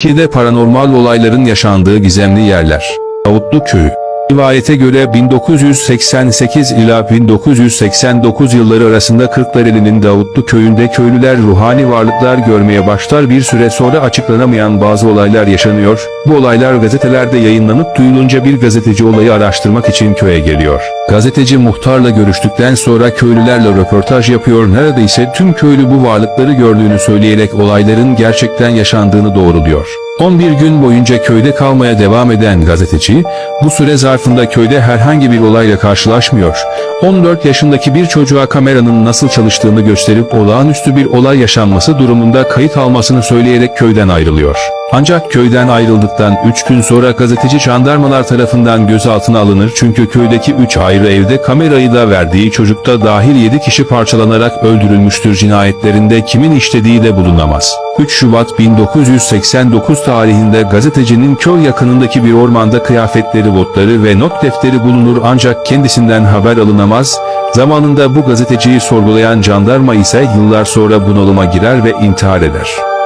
Türkiye'de paranormal olayların yaşandığı gizemli yerler. Davutlu Köyü Rivayete göre 1988 ila 1989 yılları arasında Kırklareli'nin Davutlu köyünde köylüler ruhani varlıklar görmeye başlar bir süre sonra açıklanamayan bazı olaylar yaşanıyor. Bu olaylar gazetelerde yayınlanıp duyulunca bir gazeteci olayı araştırmak için köye geliyor. Gazeteci muhtarla görüştükten sonra köylülerle röportaj yapıyor neredeyse tüm köylü bu varlıkları gördüğünü söyleyerek olayların gerçekten yaşandığını doğruluyor. 11 gün boyunca köyde kalmaya devam eden gazeteci, bu süre zarfında köyde herhangi bir olayla karşılaşmıyor. 14 yaşındaki bir çocuğa kameranın nasıl çalıştığını gösterip olağanüstü bir olay yaşanması durumunda kayıt almasını söyleyerek köyden ayrılıyor. Ancak köyden ayrıldıktan 3 gün sonra gazeteci jandarmalar tarafından gözaltına alınır çünkü köydeki 3 ayrı evde kamerayı da verdiği çocukta dahil 7 kişi parçalanarak öldürülmüştür cinayetlerinde kimin işlediği de bulunamaz. 3 Şubat 1989 tarihinde gazetecinin köy yakınındaki bir ormanda kıyafetleri, botları ve not defteri bulunur ancak kendisinden haber alınamaz. Zamanında bu gazeteciyi sorgulayan jandarma ise yıllar sonra bunalıma girer ve intihar eder.